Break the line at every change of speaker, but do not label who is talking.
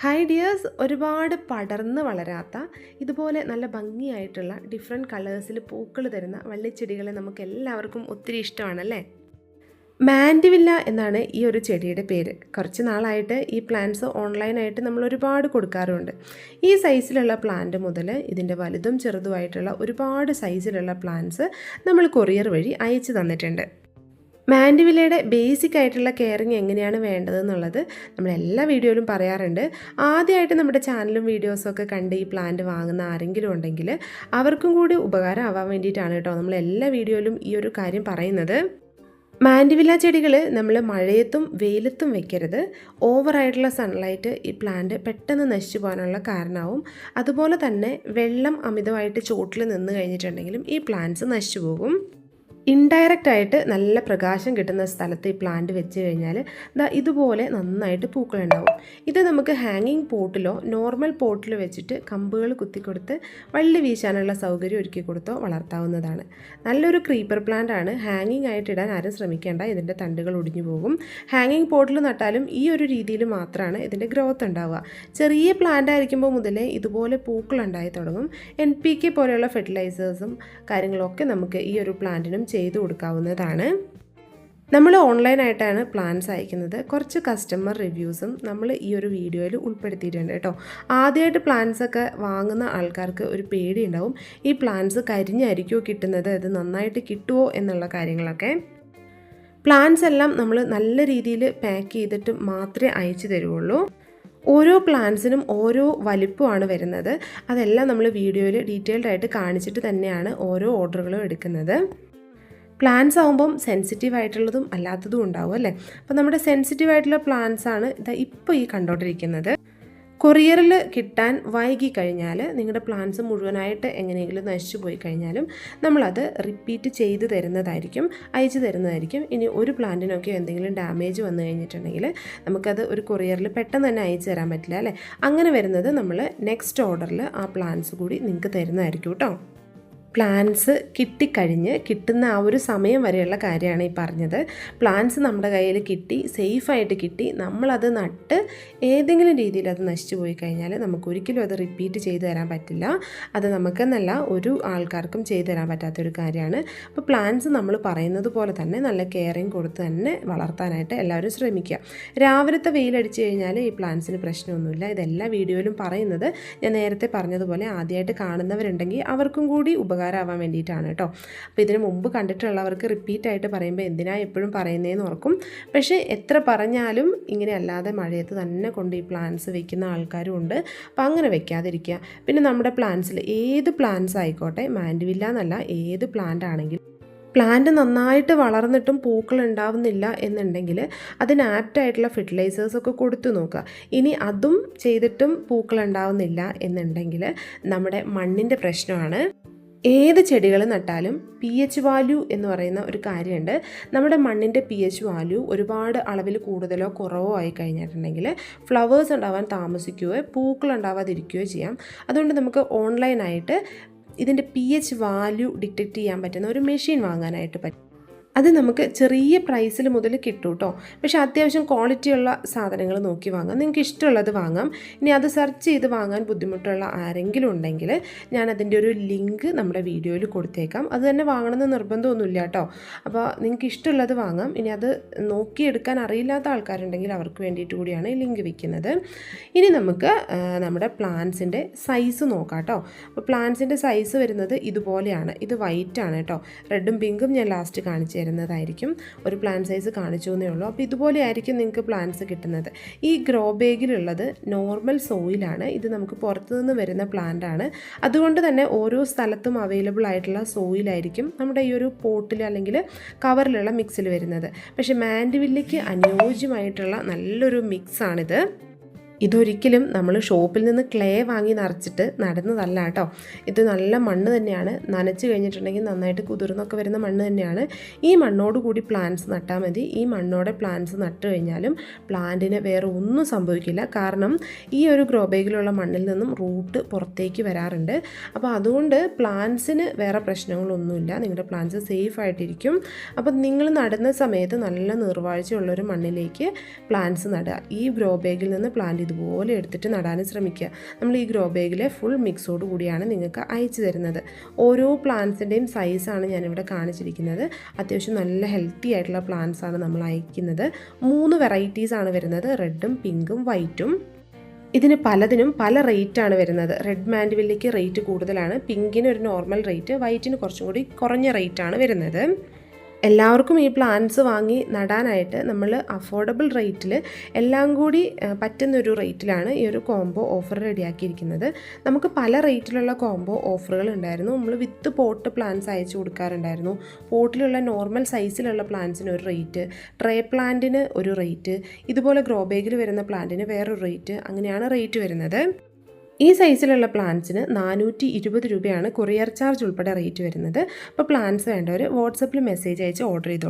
Hi dears ഒരുപാട് പടർന്ന് വളരാത്ത ഇതുപോലെ നല്ല ഭംഗിയായിട്ടുള്ള ഡിഫറെന്റ് കളേഴ്സിൽ പൂക്കൾ തരുന്ന വള്ളിച്ചെടികളെ നമുക്ക് എല്ലാവർക്കും ഒത്തിരി ഇഷ്ടമാണല്ലേ? മാൻഡിവില്ല എന്നാണ് ഈ ഒരു ചെടിയുടെ പേര്. കുറച്ച് നാളായിട്ട് ഈ പ്ലാന്റ്സ് ഓൺലൈനായിട്ട് നമ്മൾ ഒരുപാട് കൊടുക്കാറുണ്ട്. ഈ സൈസിലുള്ള പ്ലാന്റ് മുതൽ ഇതിന്റെ വലുതും ചെറുതുമായിട്ടുള്ള ഒരുപാട് സൈസിലുള്ള പ്ലാന്റ്സ് നമ്മൾ കൊറിയർ വഴി അയച്ചു തന്നിട്ടുണ്ട്. മാൻഡിവിലയുടെ ബേസിക് ആയിട്ടുള്ള കെയറിങ് എങ്ങനെയാണ് വേണ്ടതെന്നുള്ളത് നമ്മൾ എല്ലാ വീഡിയോയിലും പറയാറുണ്ട്. ആദ്യമായിട്ട് നമ്മുടെ ചാനലും വീഡിയോസും ഒക്കെ കണ്ട് ഈ പ്ലാന്റ് വാങ്ങുന്ന ആരെങ്കിലും ഉണ്ടെങ്കിൽ അവർക്കും കൂടി ഉപകാരം ആവാൻ വേണ്ടിയിട്ടാണ് കേട്ടോ നമ്മൾ എല്ലാ വീഡിയോയിലും ഈ ഒരു കാര്യം പറയുന്നത്. മാൻഡിവില ചെടികൾ നമ്മൾ മഴയത്തും വെയിലത്തും വെക്കരുത്. ഓവറായിട്ടുള്ള സൺലൈറ്റ് ഈ പ്ലാന്റ് പെട്ടെന്ന് നശിച്ചു പോകാനുള്ള കാരണമാവും. അതുപോലെ തന്നെ വെള്ളം അമിതമായിട്ട് ചോട്ടിൽ നിന്ന് കഴിഞ്ഞിട്ടുണ്ടെങ്കിലും ഈ പ്ലാന്റ്സ് നശിച്ചു പോകും. ഇൻഡയറക്റ്റ് ആയിട്ട് നല്ല പ്രകാശം കിട്ടുന്ന സ്ഥലത്ത് ഈ പ്ലാന്റ് വെച്ച് കഴിഞ്ഞാൽ ദാ ഇതുപോലെ നന്നായിട്ട് പൂക്കളുണ്ടാവും ഇത് നമുക്ക് ഹാങ്ങിങ് പോട്ടിലോ നോർമൽ പോട്ടിലോ വെച്ചിട്ട് കമ്പുകൾ കുത്തിക്കൊടുത്ത് വള്ളി വീശാനുള്ള സൗകര്യം ഒരുക്കി കൊടുത്തോ വളർത്താവുന്നതാണ്. നല്ലൊരു ക്രീപ്പർ പ്ലാന്റ് ആണ്. ഹാങ്ങിങ് ആയിട്ട് ഇടാൻ ആരും ശ്രമിക്കേണ്ട. ഇതിന്റെ തണ്ടുകൾ ഒടിഞ്ഞു പോകും. ഹാങ്ങിങ് പോട്ടിൽ നട്ടാലും ഈ ഒരു രീതിയിൽ മാത്രമാണ് ഇതിന്റെ ഗ്രോത്ത് ഉണ്ടാവുക. ചെറിയ പ്ലാന്റ് ആയിരിക്കുമ്പോൾ മുതലേ ഇതുപോലെ പൂക്കൾ ഉണ്ടായി തുടങ്ങും. എൻ പി കെ പോലെയുള്ള ഫെർട്ടിലൈസേഴ്സും കാര്യങ്ങളൊക്കെ നമുക്ക് ഈ ഒരു പ്ലാന്റിനും ചെയ്തു കൊടുക്കാവുന്നതാണ്. നമ്മൾ ഓൺലൈനായിട്ടാണ് പ്ലാൻസ് അയക്കുന്നത്. കുറച്ച് കസ്റ്റമർ റിവ്യൂസും നമ്മൾ ഈ ഒരു വീഡിയോയിൽ ഉൾപ്പെടുത്തിയിട്ടുണ്ട് കേട്ടോ. ആദ്യമായിട്ട് പ്ലാൻസ് ഒക്കെ വാങ്ങുന്ന ആൾക്കാർക്ക് ഒരു പേടി ഉണ്ടാവും ഈ പ്ലാൻസ് കരിഞ്ഞായിരിക്കുമോ കിട്ടുന്നത്? അത് നന്നായിട്ട് കിട്ടുമോ എന്നുള്ള കാര്യങ്ങളൊക്കെ. പ്ലാൻസ് എല്ലാം നമ്മൾ നല്ല രീതിയിൽ പാക്ക് ചെയ്തിട്ട് മാത്രമേ അയച്ചു തരുള്ളൂ ഓരോ പ്ലാൻസിനും ഓരോ വലിപ്പമാണ് വരുന്നത്. അതെല്ലാം നമ്മൾ വീഡിയോയിൽ ഡീറ്റെയിൽഡ് ആയിട്ട് കാണിച്ചിട്ട് തന്നെയാണ് ഓരോ ഓർഡറുകളും എടുക്കുന്നത്. പ്ലാന്റ്സ് ആകുമ്പം സെൻസിറ്റീവ് ആയിട്ടുള്ളതും അല്ലാത്തതും ഉണ്ടാവും അല്ലേ? അപ്പോൾ നമ്മുടെ സെൻസിറ്റീവ് ആയിട്ടുള്ള പ്ലാന്റ്സ് ആണ് ഇതാ ഇപ്പോൾ ഈ കണ്ടോണ്ടിരിക്കുന്നത്. കൊറിയറിൽ കിട്ടാൻ വൈകി കഴിഞ്ഞാൽ നിങ്ങളുടെ പ്ലാൻസ് മുഴുവനായിട്ട് എങ്ങനെയെങ്കിലും നശിച്ചു പോയി കഴിഞ്ഞാലും നമ്മളത് റിപ്പീറ്റ് ചെയ്ത് തരുന്നതായിരിക്കും അയച്ചു തരുന്നതായിരിക്കും. ഇനി ഒരു പ്ലാന്റിനൊക്കെ എന്തെങ്കിലും ഡാമേജ് വന്നു കഴിഞ്ഞിട്ടുണ്ടെങ്കിൽ നമുക്കത് ഒരു കൊറിയറിൽ പെട്ടെന്ന് തന്നെ അയച്ചു തരാൻ പറ്റില്ല അല്ലേ? അങ്ങനെ വരുന്നത് നമ്മൾ നെക്സ്റ്റ് ഓർഡറിൽ ആ പ്ലാൻസ് കൂടി നിങ്ങൾക്ക് തരുന്നതായിരിക്കും കേട്ടോ. പ്ലാൻസ് കിട്ടിക്കഴിഞ്ഞ് കിട്ടുന്ന ആ ഒരു സമയം വരെയുള്ള കാര്യമാണ് ഈ പറഞ്ഞത്. പ്ലാൻസ് നമ്മുടെ കയ്യിൽ കിട്ടി സേഫായിട്ട് കിട്ടി. നമ്മളത് നട്ട് ഏതെങ്കിലും രീതിയിൽ അത് നശിച്ചു പോയി കഴിഞ്ഞാൽ നമുക്ക് ഒരിക്കലും അത് റിപ്പീറ്റ് ചെയ്തു തരാൻ പറ്റില്ല. അത് നമുക്കെന്നല്ല ഒരു ആൾക്കാർക്കും ചെയ്തു തരാൻ പറ്റാത്തൊരു കാര്യമാണ്. അപ്പോൾ പ്ലാൻസ് നമ്മൾ പറയുന്നത് പോലെ തന്നെ നല്ല കെയറിങ് കൊടുത്ത് തന്നെ വളർത്താനായിട്ട് എല്ലാവരും ശ്രമിക്കുക. രാവിലത്തെ വെയിലടിച്ചു കഴിഞ്ഞാൽ ഈ പ്ലാൻസിന് പ്രശ്നമൊന്നുമില്ല. ഇതെല്ലാ വീഡിയോയിലും പറയുന്നത് ഞാൻ നേരത്തെ പറഞ്ഞതുപോലെ ആദ്യമായിട്ട് കാണുന്നവരുണ്ടെങ്കിൽ അവർക്കും കൂടി ഉപകാരം ഉപകാരമാവാൻ വേണ്ടിയിട്ടാണ് കേട്ടോ. അപ്പോൾ ഇതിന് മുമ്പ് കണ്ടിട്ടുള്ളവർക്ക് റിപ്പീറ്റ് ആയിട്ട് പറയുമ്പോൾ എന്തിനാ എപ്പോഴും പറയുന്നതെന്ന് ഓർക്കും. പക്ഷേ എത്ര പറഞ്ഞാലും ഇങ്ങനെ അല്ലാതെ മഴയത്ത് തന്നെ കൊണ്ട് ഈ പ്ലാന്റ്സ് വെക്കുന്ന ആൾക്കാരും ഉണ്ട്. അപ്പോൾ അങ്ങനെ വെക്കാതിരിക്കുക. പിന്നെ നമ്മുടെ പ്ലാന്റ്സിൽ ഏത് പ്ലാന്റ്സ് ആയിക്കോട്ടെ മാൻഡുവില്ല എന്നല്ല ഏത് പ്ലാന്റ് ആണെങ്കിലും പ്ലാന്റ് നന്നായിട്ട് വളർന്നിട്ടും പൂക്കൾ ഉണ്ടാവുന്നില്ല എന്നുണ്ടെങ്കിൽ അതിന് ആപ്റ്റായിട്ടുള്ള ഫെർട്ടിലൈസേഴ്സൊക്കെ കൊടുത്തു നോക്കുക. ഇനി അതും ചെയ്തിട്ടും പൂക്കൾ ഉണ്ടാവുന്നില്ല എന്നുണ്ടെങ്കിൽ നമ്മുടെ മണ്ണിന്റെ പ്രശ്നമാണ്. ഏത് ചെടികൾ നട്ടാലും പി എച്ച് വാല്യൂ എന്ന് പറയുന്ന ഒരു കാര്യമുണ്ട്. നമ്മുടെ മണ്ണിന്റെ പി എച്ച് വാല്യൂ ഒരുപാട് അളവിൽ കൂടുതലോ കുറവോ ആയി കഴിഞ്ഞിട്ടുണ്ടെങ്കിൽ ഫ്ലവേഴ്സ് ഉണ്ടാവാൻ താമസിക്കുകയോ പൂക്കൾ ഉണ്ടാവാതിരിക്കുകയോ ചെയ്യാം. അതുകൊണ്ട് നമുക്ക് ഓൺലൈനായിട്ട് ഇതിന്റെ പി എച്ച് വാല്യൂ ഡിറ്റക്റ്റ് ചെയ്യാൻ പറ്റുന്ന ഒരു മെഷീൻ വാങ്ങാനായിട്ട് പറ്റും. അത് നമുക്ക് ചെറിയ പ്രൈസിൽ മുതൽ കിട്ടും കേട്ടോ പക്ഷേ അത്യാവശ്യം ക്വാളിറ്റിയുള്ള സാധനങ്ങൾ നോക്കി വാങ്ങാം. നിങ്ങൾക്ക് ഇഷ്ടമുള്ളത് വാങ്ങാം. ഇനി അത് സെർച്ച് ചെയ്ത് വാങ്ങാൻ ബുദ്ധിമുട്ടുള്ള ആരെങ്കിലും ഉണ്ടെങ്കിൽ ഞാൻ അതിന്റെ ഒരു ലിങ്ക് നമ്മുടെ വീഡിയോയിൽ കൊടുത്തേക്കാം. അത് തന്നെ വാങ്ങണമെന്ന് നിർബന്ധമൊന്നുമില്ല കേട്ടോ അപ്പോൾ നിങ്ങൾക്ക് ഇഷ്ടമുള്ളത് വാങ്ങാം. ഇനി അത് നോക്കിയെടുക്കാൻ അറിയില്ലാത്ത ആൾക്കാരുണ്ടെങ്കിൽ അവർക്ക് വേണ്ടിയിട്ട് കൂടിയാണ് ഈ ലിങ്ക് വെക്കുന്നത്. ഇനി നമുക്ക് നമ്മുടെ പ്ലാന്റ്സിന്റെ സൈസ് നോക്കാം കേട്ടോ അപ്പോൾ പ്ലാന്റ്സിന്റെ സൈസ് വരുന്നത് ഇതുപോലെയാണ്. ഇത് വൈറ്റ് ആണ് കേട്ടോ റെഡും പിങ്കും ഞാൻ ലാസ്റ്റ് കാണിച്ചു തരുന്നതായിരിക്കും ഒരു പ്ലാൻ സൈസ് കാണിച്ചു എന്നേ ഉള്ളൂ. അപ്പോൾ ഇതുപോലെ ആയിരിക്കും നിങ്ങൾക്ക് പ്ലാന്റ്സ് കിട്ടുന്നത്. ഈ ഗ്രോ ബേഗിലുള്ളത് നോർമൽ സോയിലാണ് ഇത് നമുക്ക് പുറത്തുനിന്ന് വരുന്ന പ്ലാന്റ് ആണ്. അതുകൊണ്ട് തന്നെ ഓരോ സ്ഥലത്തും അവൈലബിൾ ആയിട്ടുള്ള സോയിലായിരിക്കും നമ്മുടെ ഈ ഒരു പോട്ടിൽ അല്ലെങ്കിൽ കവറിലുള്ള മിക്സിൽ വരുന്നത്. പക്ഷേ മാൻഡിവില്ലയ്ക്ക് അനുയോജ്യമായിട്ടുള്ള നല്ലൊരു മിക്സാണിത് ഇതൊരിക്കലും നമ്മൾ ഷോപ്പിൽ നിന്ന് ക്ലേ വാങ്ങി നിറച്ചിട്ട് നടന്നതല്ല കേട്ടോ. ഇത് നല്ല മണ്ണ് തന്നെയാണ്. നനച്ച് കഴിഞ്ഞിട്ടുണ്ടെങ്കിൽ നന്നായിട്ട് കുതിർന്നൊക്കെ വരുന്ന മണ്ണ് തന്നെയാണ്. ഈ മണ്ണോട് കൂടി പ്ലാന്റ്സ് നട്ടാൽ മതി. ഈ മണ്ണോടെ പ്ലാന്റ്സ് നട്ട് കഴിഞ്ഞാലും പ്ലാന്റിന് വേറെ ഒന്നും സംഭവിക്കില്ല. കാരണം ഈ ഒരു ഗ്രോ ബാഗിലുള്ള മണ്ണിൽ നിന്നും റൂട്ട് പുറത്തേക്ക് വരാറുണ്ട്. അപ്പോൾ അതുകൊണ്ട് പ്ലാന്റ്സിന് വേറെ പ്രശ്നങ്ങളൊന്നുമില്ല. നിങ്ങളുടെ പ്ലാന്റ്സ് സേഫ് ആയിട്ടിരിക്കും. അപ്പോൾ നിങ്ങൾ നടുന്ന സമയത്ത് നല്ല നിർവാഴ്ചയുള്ളൊരു മണ്ണിലേക്ക് പ്ലാന്റ്സ് നടുക. ഈ ഗ്രോ ബാഗിൽ നിന്ന് പ്ലാന്റ് ഇതുപോലെ എടുത്തിട്ട് നടാനും ശ്രമിക്കുക. നമ്മൾ ഈ ഗ്രോ ബാഗിലെ ഫുൾ മിക്സോട് കൂടിയാണ് നിങ്ങൾക്ക് അയച്ചു തരുന്നത്. ഓരോ പ്ലാന്റ്സിന്റെയും സൈസാണ് ഞാനിവിടെ കാണിച്ചിരിക്കുന്നത്. അത്യാവശ്യം നല്ല ഹെൽത്തി ആയിട്ടുള്ള പ്ലാന്റ്സ് ആണ് നമ്മൾ അയക്കുന്നത്. മൂന്ന് വെറൈറ്റീസ് ആണ് വരുന്നത്. റെഡും പിങ്കും വൈറ്റും ഇതിന് പലതിനും പല റേറ്റാണ് വരുന്നത്. റെഡ് മാൻഡിവില്ലയ്ക്ക് റേറ്റ് കൂടുതലാണ്. പിങ്കിന് ഒരു നോർമൽ റേറ്റ് വൈറ്റിന് കുറച്ചും കൂടി കുറഞ്ഞ റേറ്റാണ് വരുന്നത്. എല്ലാവർക്കും ഈ പ്ലാന്റ്സ് വാങ്ങി നടാനായിട്ട് നമ്മൾ അഫോർഡബിൾ റേറ്റിൽ എല്ലാം കൂടി പറ്റുന്നൊരു റേറ്റിലാണ് ഈ ഒരു കോംബോ ഓഫർ റെഡിയാക്കിയിരിക്കുന്നത്. നമുക്ക് പല റേറ്റിലുള്ള കോംബോ ഓഫറുകൾ ഉണ്ടായിരുന്നു. നമ്മൾ വിത്ത് പോട്ട് പ്ലാന്റ്സ് അയച്ചു കൊടുക്കാറുണ്ടായിരുന്നു. പോട്ടിലുള്ള നോർമൽ സൈസിലുള്ള പ്ലാന്റ്സിന് ഒരു റേറ്റ് ട്രേ പ്ലാന്റിന് ഒരു റേറ്റ് ഇതുപോലെ ഗ്രോ ബാഗിൽ വരുന്ന പ്ലാന്റിന് വേറൊരു റേറ്റ് അങ്ങനെയാണ് റേറ്റ് വരുന്നത്. ഈ സൈസിലുള്ള പ്ലാന്റ്സിന് നാനൂറ്റി ഇരുപത് രൂപയാണ് കൊറിയർ ചാർജ് ഉൾപ്പെടെ റേറ്റ് വരുന്നത്. അപ്പോൾ പ്ലാന്റ്സ് വേണ്ടവർ വാട്സപ്പിൽ മെസ്സേജ് അയച്ച് ഓർഡർ ചെയ്തോളൂ